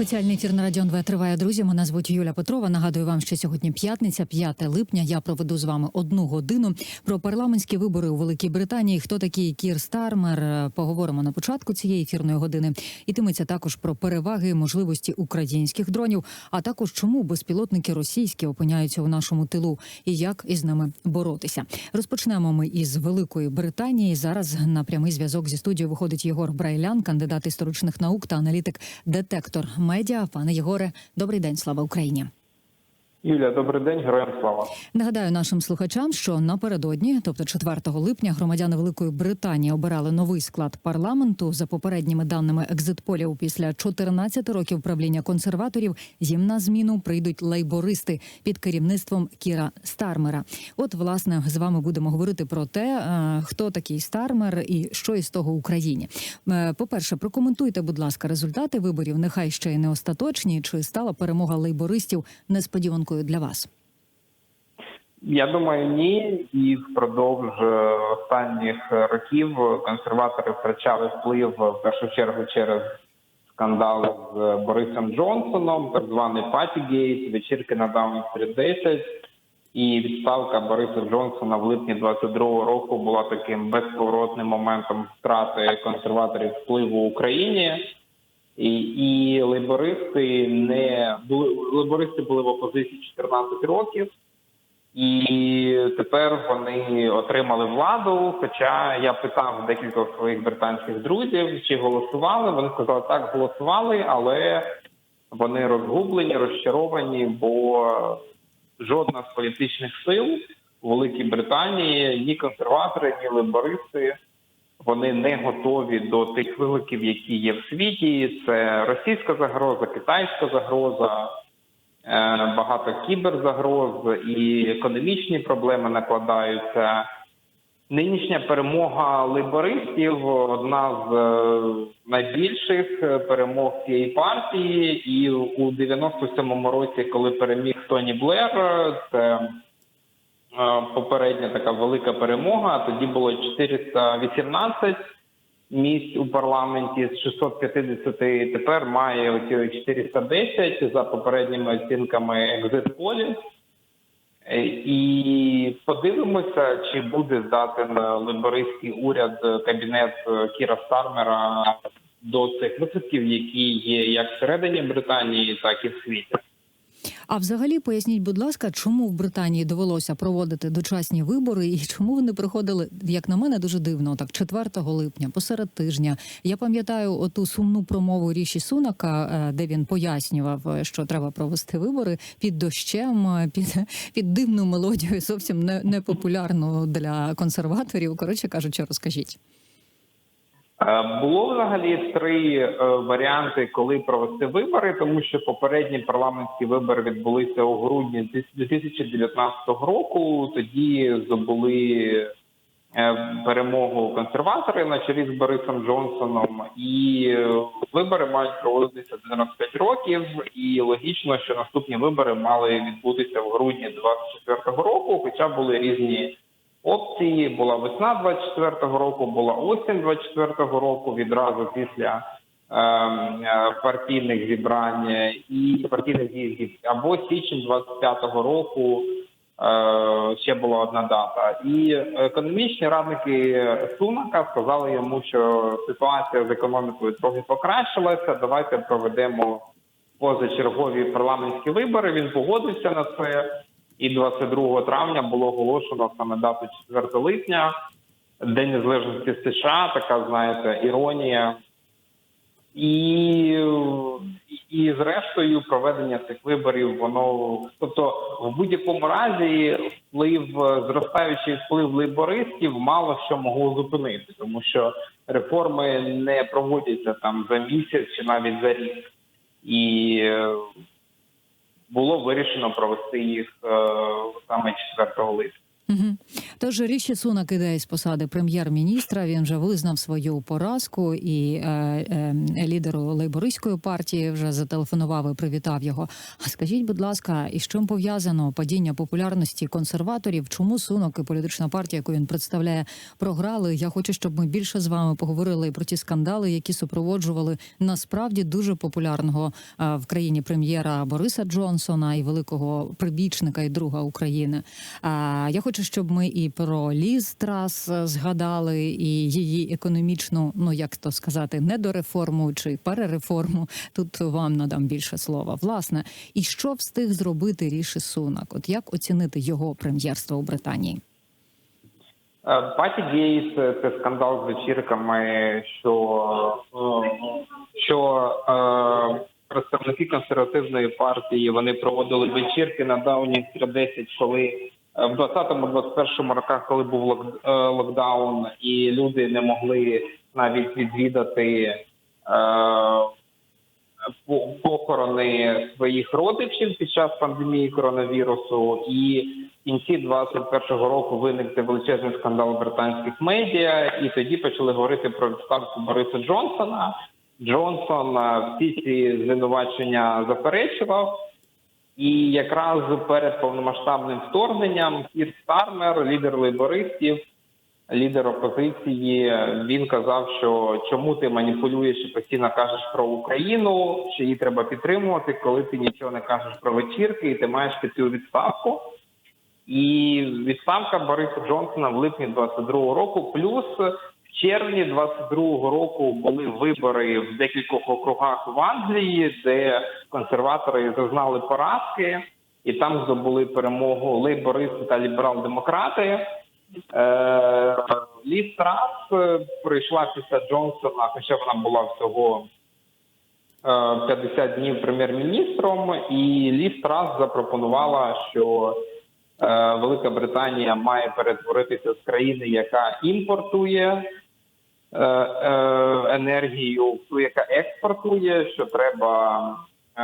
Спеціальний ефір на Радіо НВ триває, друзі. Мене звуть Юля Петрова. Нагадую вам, що сьогодні п'ятниця, 5 липня. Я проведу з вами одну годину про парламентські вибори у Великій Британії. Хто такий Кір Стармер? Поговоримо на початку цієї ефірної години. Ітиметься також про переваги і можливості українських дронів, а також чому безпілотники російські опиняються у нашому тилу і як із ними боротися. Розпочнемо ми із Великої Британії. Зараз на прямий зв'язок зі студією виходить Єгор Брайлян, кандидат історичних наук та аналітик детектор медіа. Пане Єгоре, добрий день, слава Україні. Юля, добрий день, героям слава. Нагадаю нашим слухачам, що напередодні, тобто 4 липня, громадяни Великої Британії обирали новий склад парламенту. За попередніми даними екзитполів, після 14 років правління консерваторів їм на зміну прийдуть лейбористи під керівництвом Кіра Стармера. От, власне, з вами будемо говорити про те, е, хто такий Стармер і що із того Україні. Е, По-перше, прокоментуйте, будь ласка, результати виборів. Нехай ще й не остаточні. Чи стала перемога лейбористів несподіванкою для вас? Я думаю, ні. І впродовж е, останніх років консерватори втрачали вплив в першу чергу через скандал з Борисом Джонсоном, так званий Патігейт, вечірки на Даун-стріт 10. І відставка Бориса Джонсона в липні 22-го року була таким безповоротним моментом втрати консерваторів впливу в Україні. І, і лейбористи не були лейбористи були в опозиції 14 років, і тепер вони отримали владу. Хоча я питав декількох своїх британських друзів, чи голосували. Вони сказали, так голосували, але вони розгублені, розчаровані, бо жодна з політичних сил у Великій Британії, ні консерватори, ні лейбористи вони не готові до тих викликів, які є в світі. Це російська загроза, китайська загроза, е, багато кіберзагроз і економічні проблеми накладаються. Нинішня перемога лейбористів одна з е, найбільших перемог цієї партії, і у 97-му році, коли переміг Тоні Блер, це Е, попередня така велика перемога. Тоді було 418 місць у парламенті з 650. Тепер має оці 410 за попередніми оцінками екзитполів. Е, І подивимося, чи буде здатен либористський уряд кабінет Кіра Стармера до цих викликів, які є як всередині Британії, так і в світі. А взагалі поясніть, будь ласка, чому в Британії довелося проводити дочасні вибори, і чому вони проходили, як на мене, дуже дивно, так 4 липня, посеред тижня. Я пам'ятаю оту сумну промову Ріші Сунака, е, де він пояснював, е, що треба провести вибори під дощем, е, під під дивну мелодію, зовсім не, не популярну для консерваторів. Коротше кажучи, розкажіть. Е, було взагалі три е, варіанти, коли провести вибори, тому що попередні парламентські вибори відбулися у грудні 2019 року. Тоді здобули е, перемогу консерватори на чолі з Борисом Джонсоном, і вибори мають проводитися 95 років. І логічно, що наступні вибори мали відбутися в грудні 2024 року, хоча були різні опції. Була весна 24-го року, була осінь 24-го року. Відразу після ем, е, партійних зібрань і партійних з'їздів або січень 25-го року. Е, ще була одна дата, і економічні радники Сунака сказали йому, що ситуація з економікою трохи покращилася. Давайте проведемо позачергові парламентські вибори. Він погодився на це. І 22 травня було оголошено саме дату 4 липня, День Незалежності США, така знаєте, іронія. І, і зрештою, проведення цих виборів, воно тобто в будь-якому разі вплив зростаючий вплив лейбористів мало що могло зупинити, тому що реформи не проводяться там за місяць чи навіть за рік. І було вирішено провести їх е, саме 4 липня. Угу. Тож Ріші Сунак іде із посади прем'єр-міністра. Він вже визнав свою поразку, і е, е, лідеру лейбористської партії вже зателефонував і привітав його. А скажіть, будь ласка, і з чим пов'язано падіння популярності консерваторів? Чому Сунок і політична партія, яку він представляє, програли? Я хочу, щоб ми більше з вами поговорили про ті скандали, які супроводжували насправді дуже популярного е, в країні прем'єра Бориса Джонсона і великого прибічника і друга України. А я хочу, щоб ми і про Ліз Трас е, згадали, і її економічну, ну як то сказати, недореформу чи перереформу. Тут вам надам більше слова. Власне, і що встиг зробити Ріші Сунак? От як оцінити його прем'єрство у Британії? Паті Гейс це скандал з вечірками, що, е, що е, представники консервативної партії вони проводили вечірки на Даунінг 10, коли е, в 20-21 роках, коли був е, локдаун, і люди не могли навіть відвідати е, похорони своїх родичів під час пандемії коронавірусу, і в кінці 21-го року виник величезний скандал британських медіа, і тоді почали говорити про відставку Бориса Джонсона. Джонсон е, всі ці звинувачення заперечував. І якраз перед повномасштабним вторгненням Кір Стармер, лідер лейбористів, лідер опозиції, він казав, що чому ти маніпулюєш і постійно кажеш про Україну, що її треба підтримувати, коли ти нічого не кажеш про вечірки, і ти маєш піти у відставку. І відставка Бориса Джонсона в липні 22-го року, плюс червні 22-го року були вибори в декількох округах в Англії, де консерватори зазнали поразки, і там здобули перемогу лейбористи та ліберал-демократи. Е, Ліз Трас е, прийшла після Джонсона, хоча вона була всього е, 50 днів прем'єр-міністром, і Ліз Трас запропонувала, що е, Велика Британія має перетворитися з країни, яка імпортує е, е, енергію, ту, яка експортує, що треба е,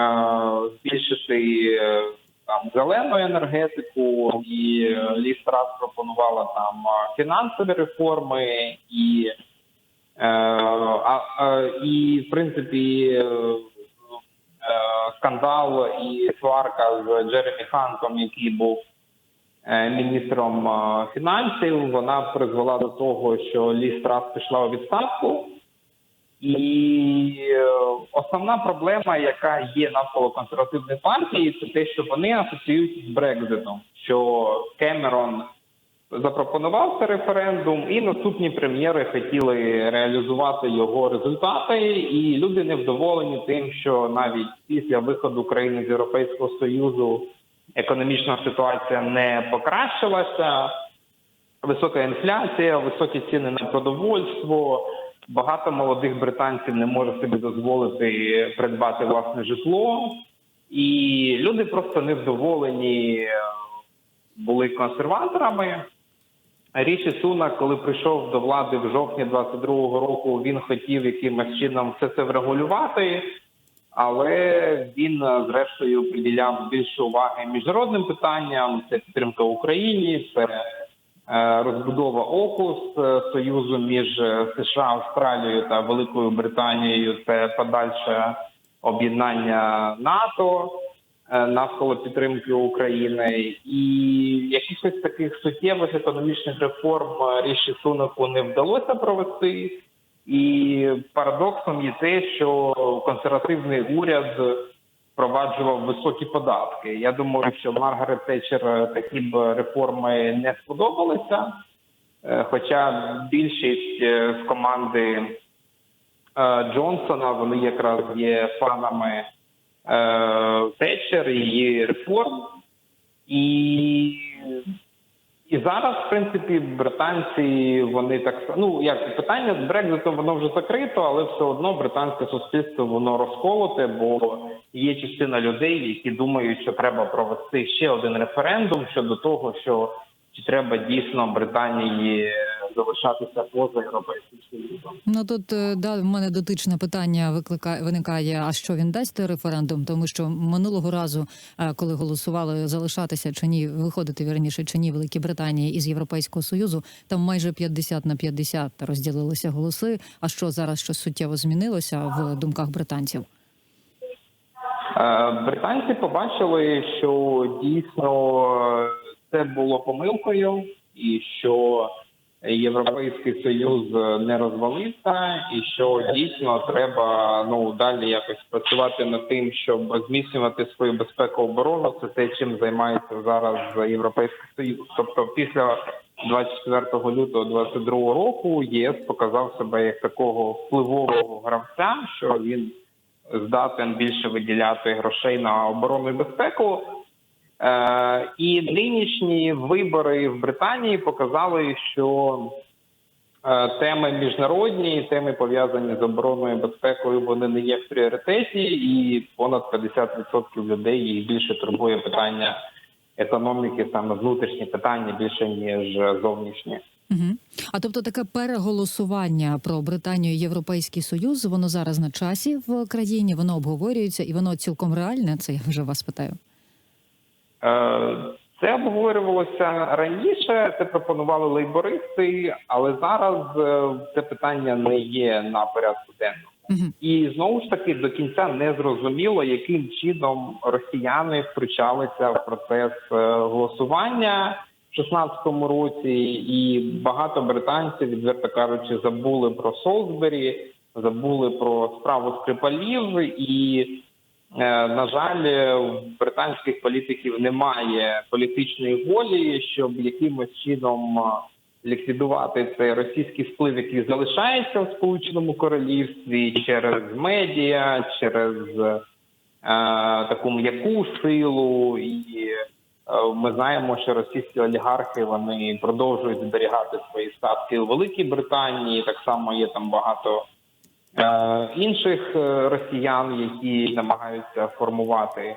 збільшити е, там зелену енергетику, і е, Ліз Трас пропонувала там е, фінансові реформи і. Е, а, а, і в принципі е, е, скандал і сварка з Джеремі Хантом, який був е, міністром е, фінансів, вона призвела до того, що Ліз Трас пішла у відставку. І е, основна проблема, яка є навколо консервативної партії, це те, що вони асоціюють з Брекзитом, що Кемерон запропонував цей референдум, і наступні прем'єри хотіли реалізувати його результати. І люди невдоволені тим, що навіть після виходу країни з Європейського союзу економічна ситуація не покращилася. Висока інфляція, високі ціни на продовольство. Багато молодих британців не може собі дозволити придбати власне житло, і люди просто невдоволені були консерваторами. Ріші Сунак, коли прийшов до влади в жовтні 22-го року, він хотів якимось чином все це врегулювати, але він е, зрештою приділяв більше уваги міжнародним питанням. Це підтримка Україні, це е, розбудова ОКУС е, союзу між США, Австралією та Великою Британією. Це подальше об'єднання НАТО навколо підтримки України, і якихось таких суттєвих економічних реформ Ріші Сунаку не вдалося провести. І парадоксом є те, що консервативний уряд впроваджував високі податки. Я думаю, що Маргарет Тетчер е, такі б реформи не сподобалися. Е, Хоча більшість е, з команди Джонсона вони якраз є фанами Тетчер і реформ. І, і зараз, в принципі, британці вони так ну як питання з Брекзитом воно вже закрито, але все одно британське суспільство воно розколоте, бо є частина людей, які думають, що треба провести ще один референдум щодо того, що чи треба дійсно Британії залишатися поза європейським союзом. Ну тут е, да в мене дотичне питання викликає виникає. А що він дасть той референдум? Тому що минулого разу, е, коли голосували залишатися чи ні, виходити вірніше чи ні Великій Британії із Європейського союзу, там майже 50 на 50 розділилися голоси. А що зараз щось суттєво змінилося в думках британців? Е, Британці побачили, що дійсно це було помилкою, і що Європейський Союз не розвалився, і що дійсно треба ну далі якось працювати над тим, щоб зміцнювати свою безпеку оборону. Це те, чим займається зараз Європейський Союз. Тобто, після 24 лютого 2022 року ЄС показав себе як такого впливового гравця, що він здатен більше виділяти грошей на оборону і безпеку. Е, і нинішні вибори в Британії показали, що е, теми міжнародні, теми пов'язані з обороною безпекою, вони не є в пріоритеті, і понад 50% людей їх більше турбує питання економіки, саме внутрішні питання більше ніж зовнішні. Угу. А тобто таке переголосування про Британію і Європейський Союз, воно зараз на часі в країні, воно обговорюється і воно цілком реальне. Це я вже вас питаю. Е, Це обговорювалося раніше. Це пропонували лейбористи, але зараз е, це питання не є на порядку денному. Угу. І знову ж таки до кінця не зрозуміло, яким чином росіяни втручалися в процес е, голосування в 16-му році, і багато британців, відверто кажучи, забули про Солсбері, забули про справу Скрипалів і. Е, На жаль, у британських політиків немає політичної волі, щоб якимось чином е, ліквідувати цей російський вплив, який залишається в Сполученому Королівстві через медіа, через е, таку м'яку силу. І е, ми знаємо, що російські олігархи вони продовжують зберігати свої статки у Великій Британії. Так само є там багато. Е, інших е, росіян, які намагаються формувати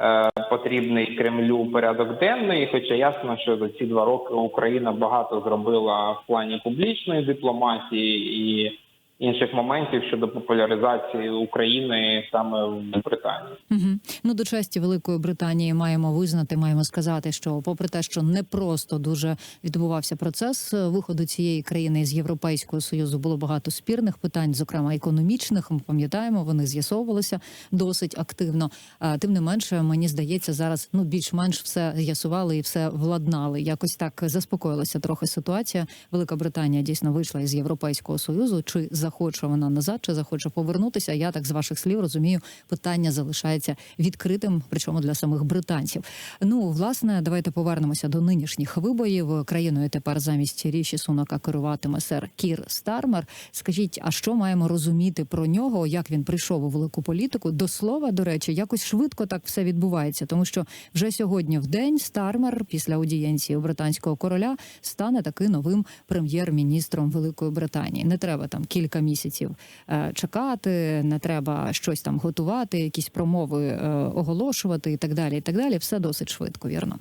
е, потрібний Кремлю порядок денний. Хоча ясно, що за ці два роки Україна багато зробила в плані публічної дипломатії і інших моментів щодо популяризації України саме в Британії. Угу. Ну до честі Великої Британії маємо визнати, маємо сказати, що попри те, що не просто дуже відбувався процес виходу цієї країни з Європейського союзу, було багато спірних питань, зокрема економічних. Ми пам'ятаємо, вони з'ясовувалися досить активно. Тим не менше, мені здається, зараз ну більш-менш все з'ясували і все владнали. Якось так заспокоїлася трохи ситуація. Велика Британія дійсно вийшла із Європейського союзу. Чи захоче вона назад, чи захоче повернутися? Я так з ваших слів розумію, питання залишається відкритим, причому для самих британців. Ну власне, давайте повернемося до нинішніх виборів. Країною тепер замість ріші сунака керуватиме сер Кір Стармер. Скажіть, а що маємо розуміти про нього? Як він прийшов у велику політику? До слова, до речі, якось швидко так все відбувається, тому що вже сьогодні в день Стармер після аудієнції у британського короля стане таки новим прем'єр-міністром Великої Британії. Не треба там кілька місяців е, чекати, не треба щось там готувати, якісь промови е, оголошувати і так далі. І так далі. Все досить швидко, вірно.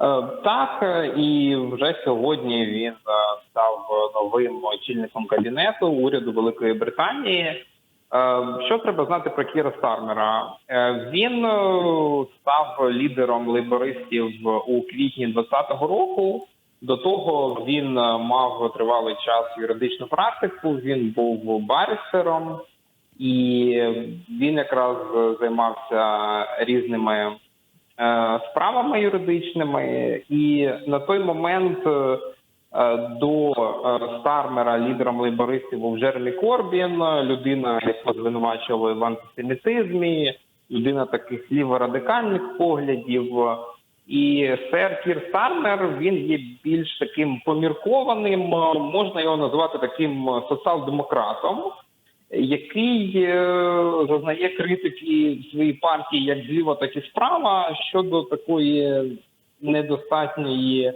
Е, Так, і вже сьогодні він став новим очільником кабінету уряду Великої Британії. Що треба знати про Кіра Стармера? Він став лідером лейбористів у квітні 2020 року. До того він е, мав тривалий час юридичну практику. Він був баристером, і він якраз займався різними е, справами юридичними, і на той момент е, до Стармера лідером лейбористів був Джеремі Корбін, людина, яку звинувачували в антисемітизмі, людина таких ліворадикальних поглядів. І сер Кір Стармер він є більш таким поміркованим, можна його назвати таким соціал-демократом який е, зазнає критики своїй партії як зліва, так і справа щодо такої недостатньої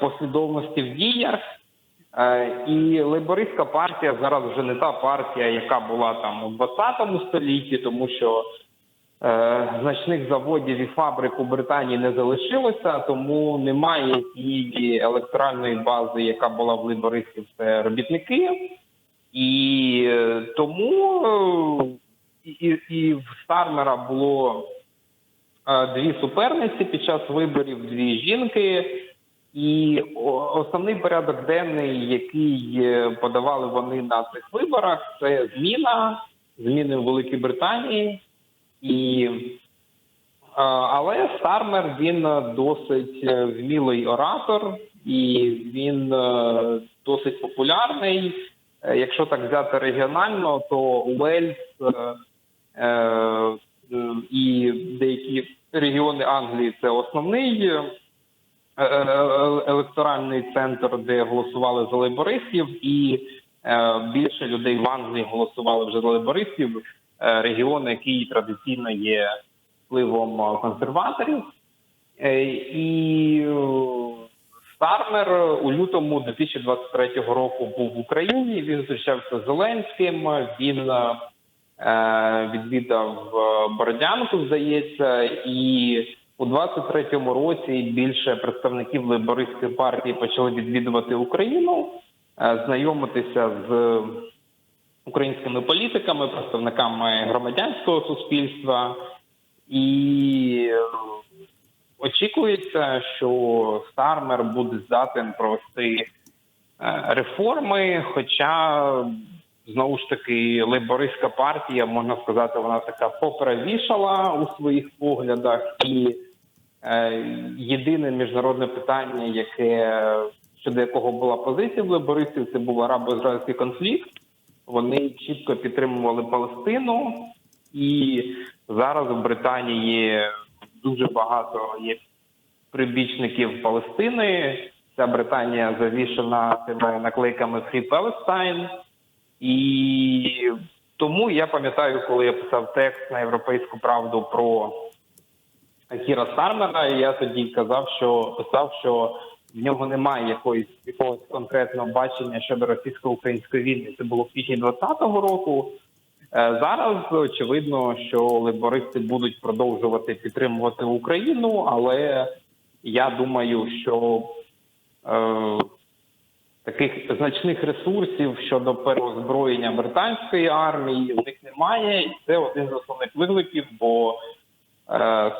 послідовності в діях. Е, І лейбористська партія зараз вже не та партія, яка була там у 20 столітті, тому що е, значних заводів і фабрик у Британії не залишилося, тому немає тієї електоральної бази, яка була в лейбористів, це робітники. І е, тому е, і, і- в Стармера було е, дві суперниці під час виборів, дві жінки. І основний порядок денний, який е, подавали вони на цих виборах, це зміна, зміни в Великій Британії. І, але Стармер він е, досить е, вмілий оратор, і він е, досить популярний. Якщо так взяти регіонально, то Уельс і деякі регіони Англії це основний електоральний центр, де голосували за лейбористів, і більше людей в Англії голосували вже за лейбористів, регіон, який традиційно є впливом е, консерваторів. Е, І е, Стармер у лютому 2023 року був в Україні. Він зустрічався з Зеленським. Він е, е, відвідав е, Бородянку, здається, і у 23-му році більше представників лейбористської партії почали відвідувати Україну, е, знайомитися з українськими політиками, представниками громадянського суспільства. І е, очікується, що Стармер буде здатен провести е, реформи. Хоча знову ж таки лейбористська партія, можна сказати, вона така поправішала у своїх поглядах, і е, єдине міжнародне питання, яке щодо якого була позиція в лейбористів, це був арабо-ізраїльський конфлікт. Вони чітко підтримували Палестину, і зараз в Британії дуже багато є прибічників Палестини. Ця Британія завішена цими наклейками Free Palestine. І тому я пам'ятаю, коли я писав текст на європейську правду про Кіра Стармера, я тоді казав, що писав, що в нього немає якоїсь якогось конкретного бачення щодо російсько-української війни. Це було в квітні 2020 року. Е, Зараз очевидно, що лейбористи будуть продовжувати підтримувати Україну, але я думаю, що е, таких значних ресурсів щодо переозброєння британської армії в них немає, і це один з основних викликів, бо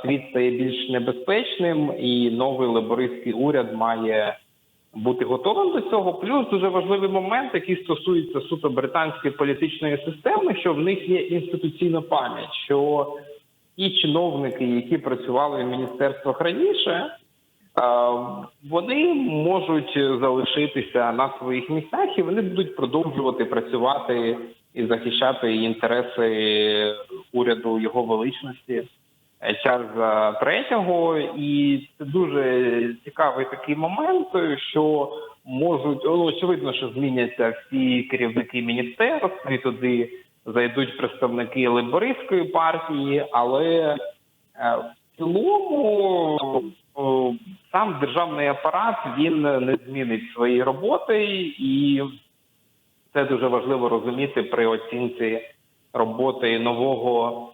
світ стає більш небезпечним, і новий лейбористський уряд має бути готовим до цього. Плюс дуже важливий момент, який стосується суто британської політичної системи, що в них є інституційна пам'ять, що ті чиновники, які працювали в міністерствах раніше, е, вони можуть залишитися на своїх місцях і вони будуть продовжувати працювати і захищати інтереси уряду його величності. Е, Чарльза третього, і це дуже цікавий такий момент, що можуть ну, очевидно, що зміняться всі керівники міністерств, і туди зайдуть представники лейбористської партії, але е, в цілому сам державний апарат він не змінить свої роботи, і це дуже важливо розуміти при оцінці роботи нового е,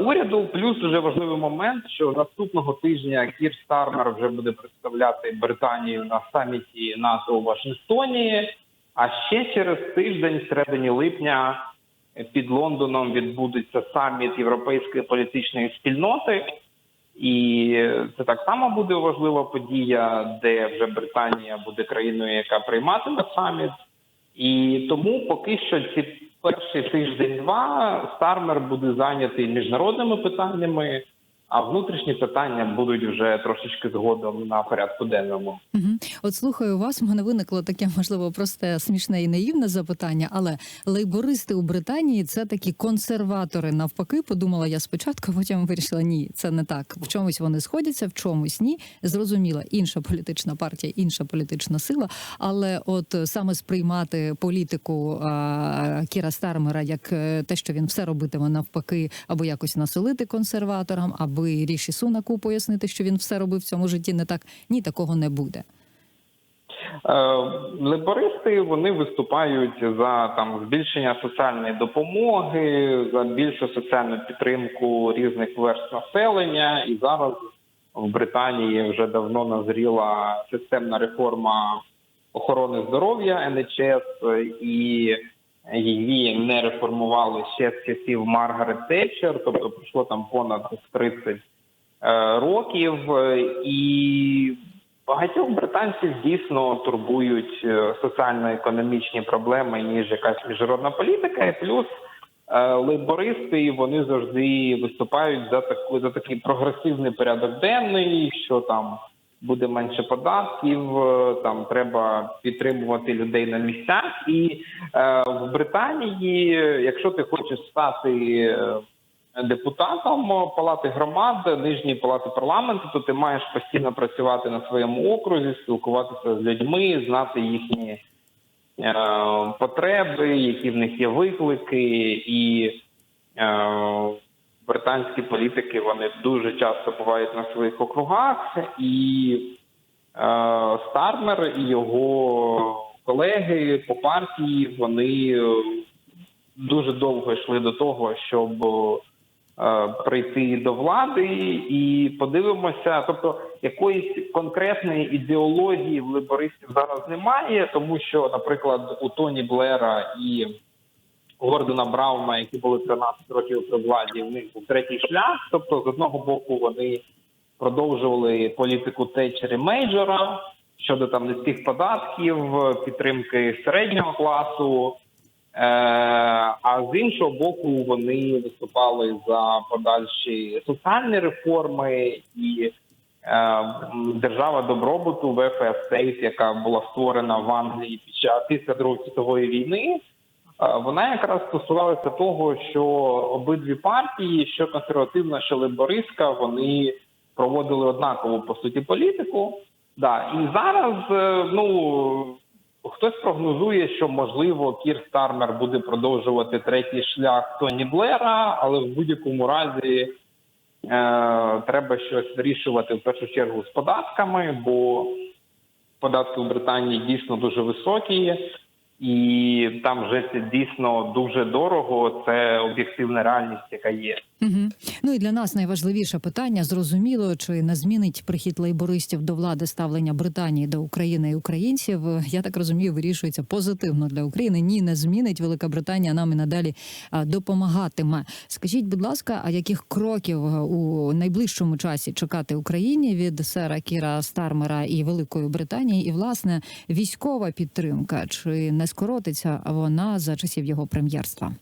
уряду. Плюс дуже важливий момент, що наступного тижня Кір Стармер вже буде представляти Британію на саміті НАТО у Вашингтоні. А ще через тиждень, в середині липня, під Лондоном відбудеться саміт Європейської політичної спільноти. І це так само буде важлива подія, де вже Британія буде країною, яка прийматиме саміт. І тому поки що ці перші тиждень-два Стармер буде зайнятий міжнародними питаннями, а внутрішні питання будуть вже трошечки згодом на порядку денному. Угу. От слухаю вас, в мене виникло таке, можливо, просте смішне і наївне запитання, але лейбористи у Британії це такі консерватори. Навпаки, подумала я спочатку, потім вирішила, ні, це не так. В чомусь вони сходяться, в чомусь ні. Зрозуміла, інша політична партія, інша політична сила. Але от саме сприймати політику а, Кіра Стармера як е, те, що він все робитиме навпаки, або якось насолити консерваторам, аби Ріші Сунаку пояснити, що він все робив в цьому житті не так. Ні, такого не буде. Лейбористи вони виступають за там збільшення соціальної допомоги, за більшу соціальну підтримку різних верств населення. І зараз в Британії вже давно назріла системна реформа охорони здоров'я НХС, і її не реформували ще з часів Маргарет Тетчер, тобто пройшло там понад 30 е, років, е, і багатьох британців дійсно турбують е, соціально-економічні проблеми ніж якась міжнародна політика, і плюс. Лейбористи вони завжди виступають за таку за такий прогресивний порядок денний, що там буде менше податків, е, там треба підтримувати людей на місцях. І е, в Британії, якщо ти хочеш стати е, депутатом палати громад, нижньої палати парламенту, то ти маєш постійно працювати на своєму окрузі, спілкуватися з людьми, знати їхні е, потреби, які в них є виклики, і е, британські політики вони дуже часто бувають на своїх округах, і е, Стармер і його колеги по партії вони е, дуже довго йшли до того, щоб е, прийти до влади, і подивимося, тобто якоїсь конкретної ідеології в лейбористів зараз немає, тому що, наприклад, у Тоні Блера і Гордона Брауна, які були 13 років при владі, в них був третій шлях. Тобто, з одного боку, вони продовжували політику Тетчер і Мейджора щодо там низьких податків, підтримки середнього класу. Е, а з іншого боку, вони виступали за подальші соціальні реформи і е, держава добробуту ВФС Сейф, яка була створена в Англії під час після Другої світової війни. Е, Вона якраз стосувалася того, що обидві партії, що консервативна, що лейбористська, вони проводили однакову по суті політику. Да, і зараз е, ну хтось прогнозує, що можливо Кір Стармер буде продовжувати третій шлях Тоні Блера, але в будь-якому разі е, треба щось вирішувати в першу чергу з податками, бо податки у Британії дійсно дуже високі, і там жити дійсно дуже дорого. Це об'єктивна реальність, яка є. Угу. Ну і для нас найважливіше питання зрозуміло, чи не змінить прихід лейбористів до влади ставлення Британії до України і українців. Я так розумію, вирішується позитивно для України. Ні, не змінить. Велика Британія нам і надалі допомагатиме. Скажіть, будь ласка, а яких кроків е, у найближчому часі чекати Україні від сера Кіра Стармера і Великої Британії? І власне військова підтримка чи не скоротиться вона за часів його прем'єрства?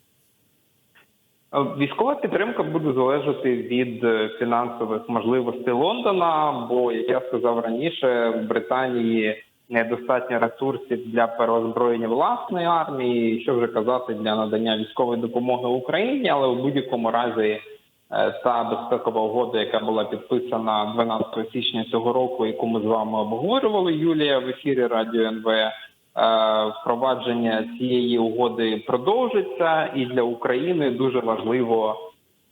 Е, Військова підтримка буде залежати від е, фінансових можливостей Лондона. Бо як я сказав раніше, в Британії недостатньо ресурсів для переозброєння власної армії. Що вже казати для надання військової допомоги Україні, але в будь-якому разі е, та безпекова угода, яка була підписана 12 січня цього року, яку ми з вами обговорювали, Юлія в ефірі Радіо НВ. Е, Впровадження цієї угоди продовжиться, і для України дуже важливо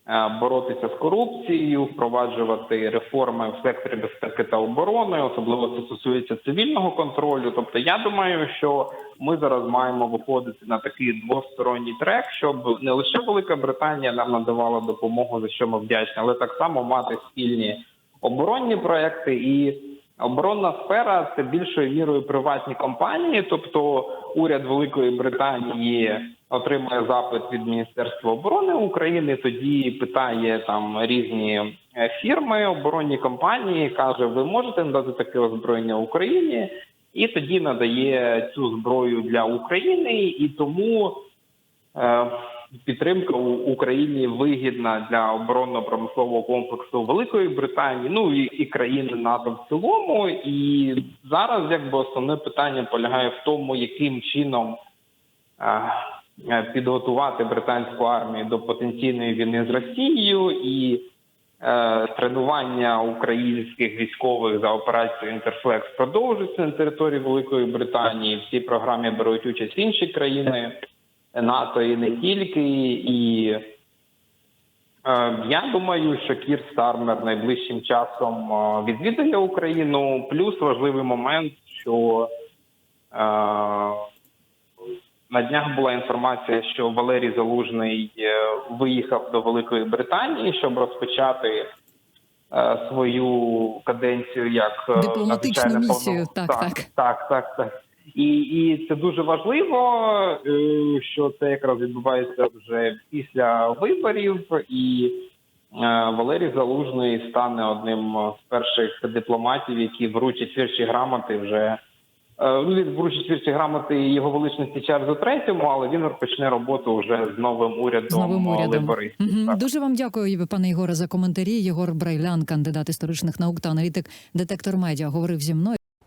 е, боротися з корупцією, впроваджувати реформи в секторі безпеки та оборони. Особливо це стосується цивільного контролю. Тобто, я думаю, що ми зараз маємо виходити на такий двосторонній трек, щоб не лише Велика Британія нам надавала допомогу, за що ми вдячні, але так само мати спільні оборонні проекти і. Оборонна сфера це більшою мірою приватні компанії, тобто уряд Великої Британії отримує запит від Міністерства оборони України. Тоді питає там різні е, фірми, оборонні компанії, каже: ви можете надати таке озброєння Україні, і тоді надає цю зброю для України, і тому. е, Підтримка у Україні вигідна для оборонно-промислового комплексу Великої Британії, ну і, і країни НАТО в цілому. І зараз якби основне питання полягає в тому, яким чином е, е, підготувати британську армію до потенційної війни з Росією і е, тренування українських військових за операцією Інтерфлекс продовжується на території Великої Британії. В цій програмі беруть участь інші країни. НАТО і не тільки. І е, я думаю, що Кір Стармер найближчим часом е, відвідає Україну. Плюс важливий момент, що На днях була інформація, що Валерій Залужний е, виїхав до Великої Британії, щоб розпочати е, свою каденцію як е, Дипломатичну надзвичайно місію, повно- так, так. так, так, так. І, і це дуже важливо, е, що це якраз відбувається вже після виборів, і е, Валерій Залужний стане одним з перших дипломатів, які вручать вірші грамоти вже. е, Ну, він вручить вірші грамоти його величності Чарльзу Третьому, але він розпочне роботу вже з новим урядом, З новим урядом. Так. Дуже вам дякую, пане Єгоре, за коментарі. Єгор Брайлян, кандидат історичних наук та аналітик детектор медіа, говорив зі мною.